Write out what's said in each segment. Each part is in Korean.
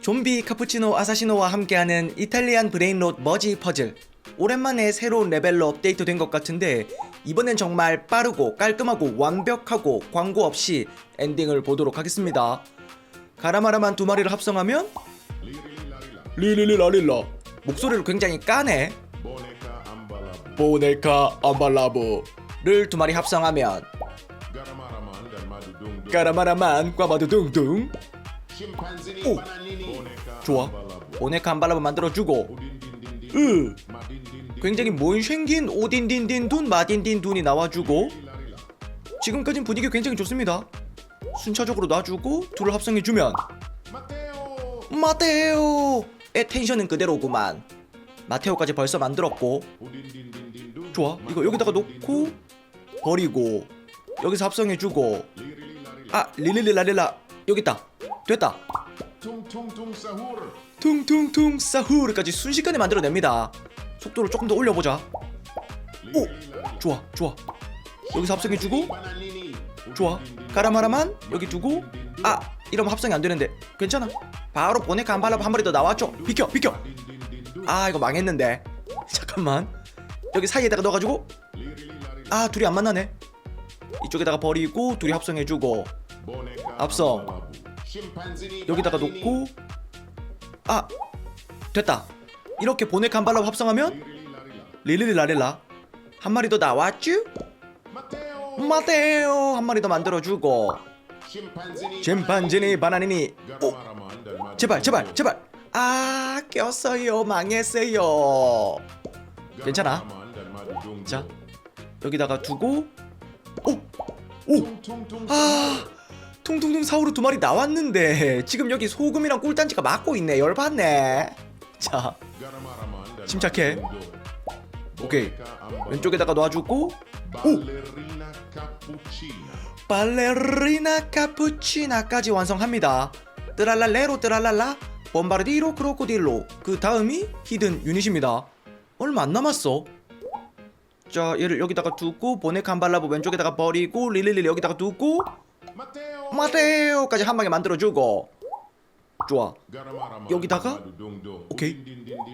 좀비 카푸치노 아사시노와 함께하는 이탈리안 브레인롯 머지 퍼즐. 오랜만에 새로운 레벨로 업데이트 된 것 같은데 이번엔 정말 빠르고 깔끔하고 완벽하고 광고 없이 엔딩을 보도록 하겠습니다. 가라마라만 두 마리를 합성하면 리리리라릴라. 목소리를 굉장히 까네. 보네카 암발라브를 두 마리 합성하면 까라마라만 꽈마두 둥둥. Chimpanzini. Bananini, Boneka 좋아? 보네카 암발라브 만들어주고. 으. 굉장히 못생긴 오딘딘딘둔 마딘딘둔이 나와주고. 지금까진 분위기 굉장히 좋습니다. 순차적으로 놔주고 둘을 합성해주면. Matteo, 마테오 의 텐션은 그대로구만. 마테오까지 벌써 만들었고. 좋아 이거 여기다가 놓고 버리고 여기서 합성해주고. 아 릴릴릴라릴라. 여기 있다. 됐다 Tung Sahur, 퉁퉁퉁 사후르까지 순식간에 만들어냅니다. 속도를 조금 더 올려보자. 오 좋아 좋아. 여기서 합성해주고 좋아. 가라마라만 여기 두고 아 이러면 합성이 안 되는데. 괜찮아. 바로 보네카 한 발라브 한 마리 더 나왔죠? 비켜 비켜. 아 이거 망했는데. 잠깐만. 여기 사이에다가 넣어가지고. 아 둘이 안 만나네. 이쪽에다가 버리고 둘이 합성해주고. 합성. 여기다가 놓고 아 됐다 이렇게 보네카 한 발라브 합성하면 릴릴라릴라 한 마리 더 나왔쥬 마테오 한 마리 더 만들어주고 젠판지니 바나니니 오 제발 제발 제발 아 꼈어요 망했어요 괜찮아. 자. 여기다가 두고 오오 Tung Tung Tung 아 퉁퉁퉁 사우르 두 마리 나왔는데 지금 여기 소금이랑 꿀단지가 막고 있네. 열받네. 자 침착해. 오케이. 왼쪽에다가 놔주고. Cappuccina 발레리나 카푸치나까지 완성합니다. 뜨랄랄레로 뜨랄랄라 bombardi로 크로코딜로 그 다음이 히든 유닛입니다. 얼마 안 남았어. 자 얘를 여기다가 두고 보네카 한 발라브 왼쪽에다가 버리고 릴릴릴 여기다가 두고 마테오까지 한 방에 만들어주고. 좋아. 여기다가? 오케이.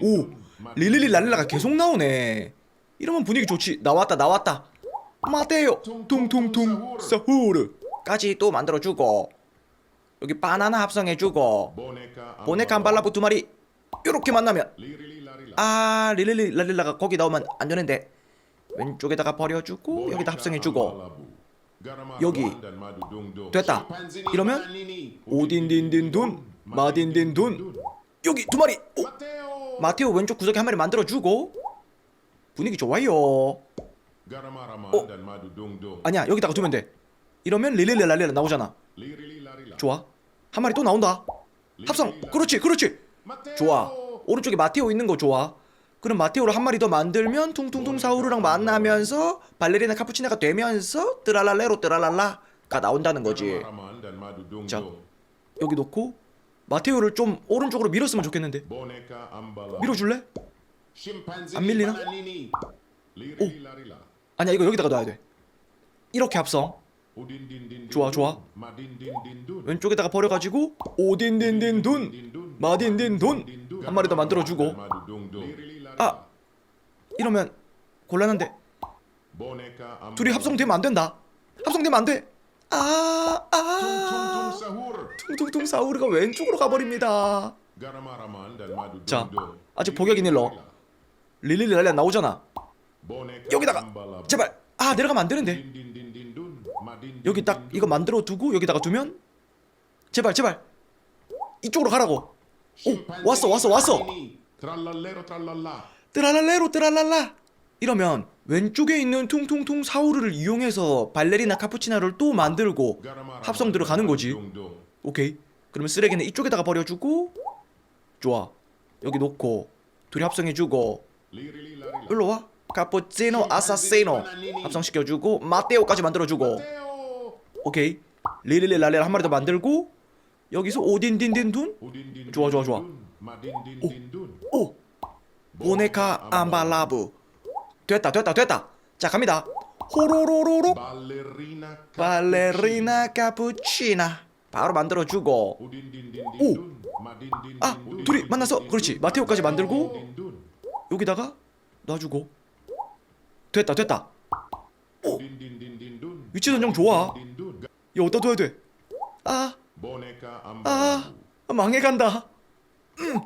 오. 랄랄라가 Dung. 계속 나오네. 이러면 분위기 좋지. 나왔다 나왔다. 마테오. 퉁퉁퉁. 사후르까지 또 만들어주고. 여기 바나나 합성해주고. 보네카 한 발라브 두 마리. 이렇게 만나면. 아 릴릴리 랄릴라가 거기 나오면 안 되는데. 왼쪽에다가 버려주고 여기다 합성해주고 여기. 됐다. 이러면. 오딘딘딘둔 마딘딘둔 여기 두 마리 오, 마테오 왼쪽 구석에 한 마리 만들어주고 분위기 좋아요 어? 아니야 여기다가 두면 돼 이러면 릴릴리 랄릴라 나오잖아. 좋아 한 마리 또 나온다 합성 그렇지 그렇지 좋아 오른쪽에 마테오 있는 거 좋아 그럼 마테오를 한 마리 더 만들면 퉁퉁퉁 사우르랑 만나면서 발레리나 카푸치나가 되면서 뜨랄랄레로 뜨랄랄라가 나온다는 거지 자. 여기 놓고 마테오를 좀 오른쪽으로 밀었으면 좋겠는데. 밀어줄래? 안 밀리나? Larila. 아니야 이거 여기다가 놔야 돼 이렇게 합성 좋아. 좋아. 왼쪽에다가 버려가지고 오딘딘딘둔 마딘딘 돈 한 마리 더 만들어주고 아 이러면 곤란한데. 둘이 합성되면 안 된다 합성되면 안 돼 아, 아. 퉁퉁퉁 사우르가 왼쪽으로 가버립니다. 자. 아직 복약이 일러. 릴릴리 랄리 나오잖아. 여기다가. 제발. 아 내려가면 안 되는데. 여기 딱 이거. 만들어 두고 여기다가 두면 제발 제발 이쪽으로 가라고. 오 왔어 왔어 왔어. 뜨랄랄레로 뜨랄랄라. 이러면 왼쪽에 있는 퉁퉁퉁 사우르를 이용해서 발레리나 카푸치나를 또 만들고 합성 들어가는 거지. 오케이. 그러면 쓰레기는 이쪽에다가 버려주고 좋아. 여기 놓고 둘이 합성해주고 Lirili Larila. 일로 와. 카푸치노 아사시노 합성시켜주고 마테오까지 만들어주고. 오케이 랄레 한 마리 더 만들고 여기서 오딘딘딘둔 좋아, 좋아, 좋아. Dun. Madin Din Din Dun. 오 보네카 암발라브 됐다 됐다 됐다 자 갑니다 호로로로로. 발레리나 카푸치나 바로 만들어주고. 마딘딘딘둔. 아 둘이 만나서 그렇지 마테오까지 만들고. 여기다가 놔주고 됐다 됐다 우딘딘딘딘둔. 위치 선정 좋아. 야 어디다 둬야 돼아 보네카 아, 암바라부. 망해간다. 음.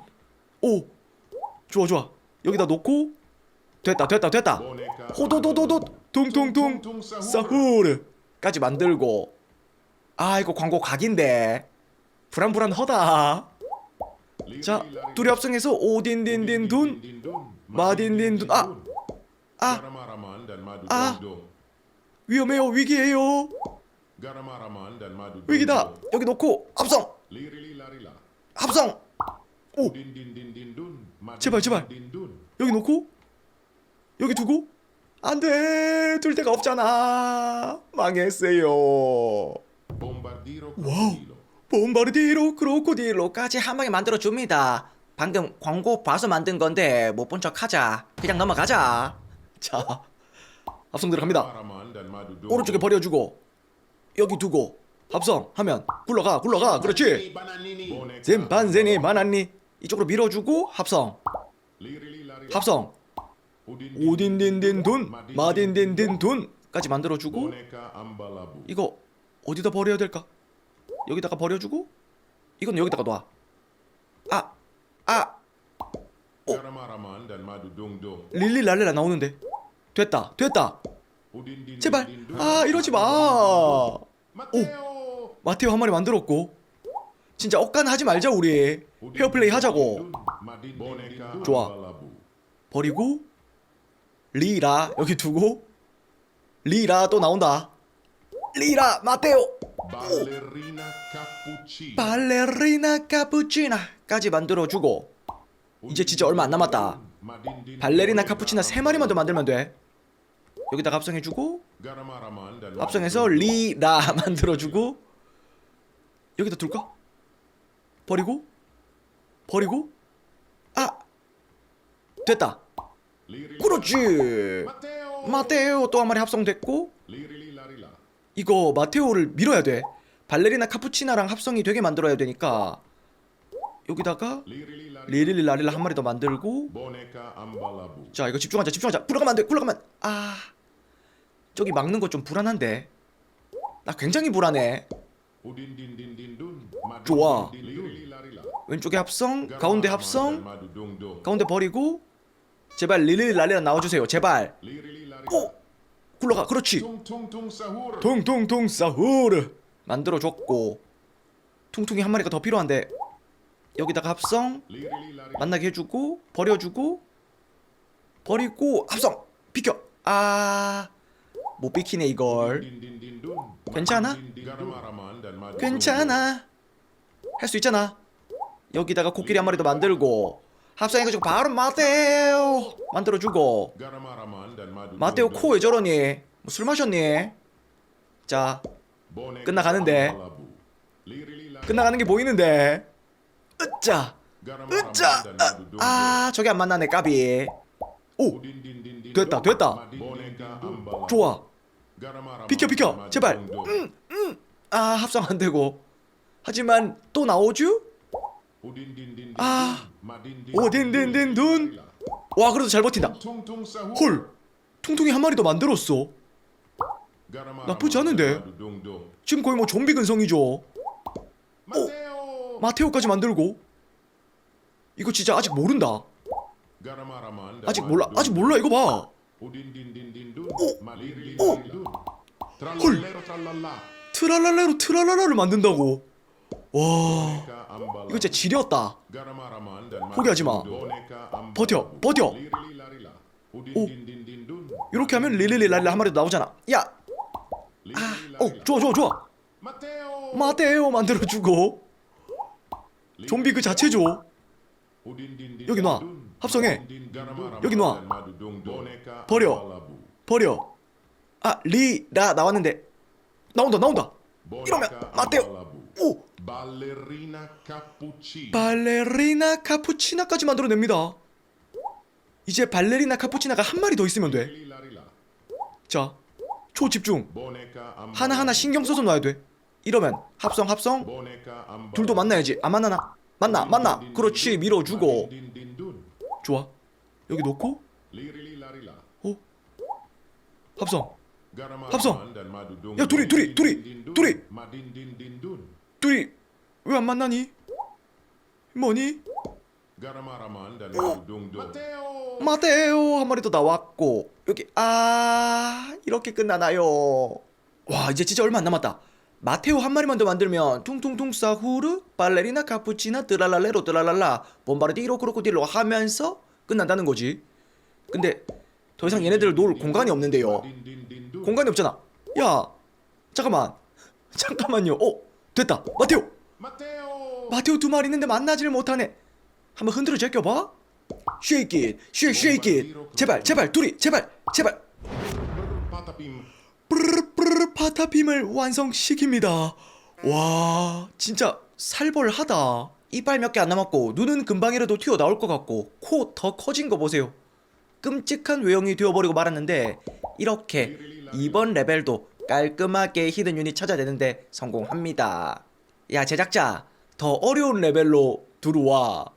오, 좋아 좋아. 여기다 놓고 됐다 됐다 됐다. 호도도도도 퉁퉁퉁 퉁퉁 사후르. 사후르까지 만들고. 아 이거 광고 각인데 불안불안하다. 자 둘이 합성해서 오딘딘딘 둔 마딘딘 둔. 아, 아. 아. 위험해요 madu 위기다. 여기 놓고 합성. 합성. 오. 제발, 제발. 여기 놓고? 여기 두고? 안돼. 둘 데가 없잖아. 망했어요. 와우. 봄바르디로 크로코딜로까지 한 방에 만들어 줍니다. 방금 광고 봐서 만든 건데 못 본 척 하자. 그냥 넘어가자. 자 합성 들어갑니다. 오른쪽에 버려주고 여기 두고 합성 하면 굴러가 굴러가. 그렇지? 젠반젠이 많았니. 이쪽으로 밀어주고 합성. 합성 오딘딘딘 둔 마딘딘딘 둔까지 만들어주고. 이거 어디다 버려야 될까? 여기다가 버려주고 이건 여기다가 놔. 아, 아, madu dongdong. 릴리 랄레라 나오는데 됐다, 됐다. 제발, 아 이러지 마. Mateo. 마테오 한 마리 만들었고 진짜 억간 하지 말자 우리 페어플레이 하자고 좋아. 버리고 리라 여기 두고 리라 또 나온다. 리라 마테오. 발레리나 카푸치나까지 만들어주고 이제 진짜 얼마 안 남았다. 발레리나 카푸치나 세 마리만 더 만들면 돼. 여기다가 합성해주고 합성해서 리라 만들어주고 여기다 둘까? 버리고 버리고 아 됐다. 그렇지. 마테오 또 한 마리 합성됐고. 이거 마테오를 밀어야 돼. 발레리나 카푸치나랑 합성이 되게 만들어야 되니까 여기다가. 리릴리라리라 한 마리 더 만들고. 자 이거 집중하자 집중하자 굴러가면 안돼 굴러가면 아 저기 막는 거 좀 불안한데 나 굉장히 불안해. 좋아. 왼쪽에 합성 가운데 합성. 가운데 버리고 제발 릴릴랄리라 나와주세요. 제발. 오 굴러가. 그렇지. 퉁퉁퉁 사후르. 만들어줬고. 퉁퉁이 한 마리가 더 필요한데. 여기다가 합성. 만나게 해주고 버려주고. 버리고 합성. 비켜. 아 못 비키네 이걸. 괜찮아? 괜찮아. 할 수 있잖아. 여기다가 코끼리 한 마리 더 만들고 합성해가지고 바로 마테오 만들어주고 마테오. 코 왜 저러니 뭐 술 마셨니 자 끝나가는데. 끝나가는 게 보이는데 으짜 으짜. 아 저게 안 만나네 까비 오. 됐다, 됐다. 좋아 비켜, 비켜. 제발. dongdong. 아 합성 안 되고 하지만 또 Udindindindindun. 아. 오딘딘딘둔 와 그래도 잘 버틴다. 헐 퉁퉁이 한 마리 더 만들었어 나쁘지 않은데? 지금 거의 뭐 좀비 근성이죠 Mateo. 마테오까지 만들고 이거 진짜 아직 모른다 아직 몰라 아직 몰라 이거 봐. 오. Trallallero trallalla. 트랄랄레로 트랄랄라를 만든다고 와. 이거 진짜 지렸다 포기하지 마. 버텨 버텨. Udindindindindun. 이렇게 하면 릴릴릴랄리 한 마리 더 나오잖아 야 Lirililari라. 어, 좋아 좋아 좋아 마테오. 만들어주고 좀비 그 자체죠 여기 놔. 합성해. 여기 놔. 버려 버려. 버려 아 리라 나왔는데 나온다 나온다 이러면 마테오 오! 발레리나 카푸치 발레리나 카푸치나까지 만들어냅니다. 이제 발레리나 카푸치나가 한 마리 더 있으면 돼 자 초집중. 하나하나 신경 써서 놔야 돼. 이러면 합성 합성. 둘도 만나야지. 안 만나나. 만나 만나. 그렇지. 밀어주고. 좋아. 여기 놓고. 어 합성. 합성. 야, 둘이, 둘이, 둘이. 둘이. 둘이 왜 안 만나니? 뭐니. Mateo. 마테오. 한 마리 더 나왔고 여기 아 이렇게 끝나나요? 와 이제 진짜 얼마 안 남았다. 마테오 한 마리만 더 만들면 퉁퉁퉁 사후르 발레리나 카푸치나 드랄랄레로 드랄랄라 봄바르디로 크로코딜로 하면서 끝난다는 거지. 근데 더 이상 얘네들을 놓을 공간이 없는데요. 공간이 없잖아. 야 잠깐만. 잠깐만요. 어 됐다. 마테오! Mateo. 마테오 두 마리 있는데 만나지를 못하네. 한번 흔들어 제껴봐. 쉐이킷 쉐 쉐이킷 제발 제발 둘이 제발 제발. 뿌르르 파타핌을 완성시킵니다. 와 진짜 살벌하다. 이빨 몇 개 안 남았고 눈은 금방이라도 튀어나올 것 같고 코 더 커진 거 보세요. 끔찍한 외형이 되어버리고 말았는데 이렇게 이번 레벨도 깔끔하게 히든 유닛 찾아내는데 성공합니다. 야 제작자 더 어려운 레벨로 들어와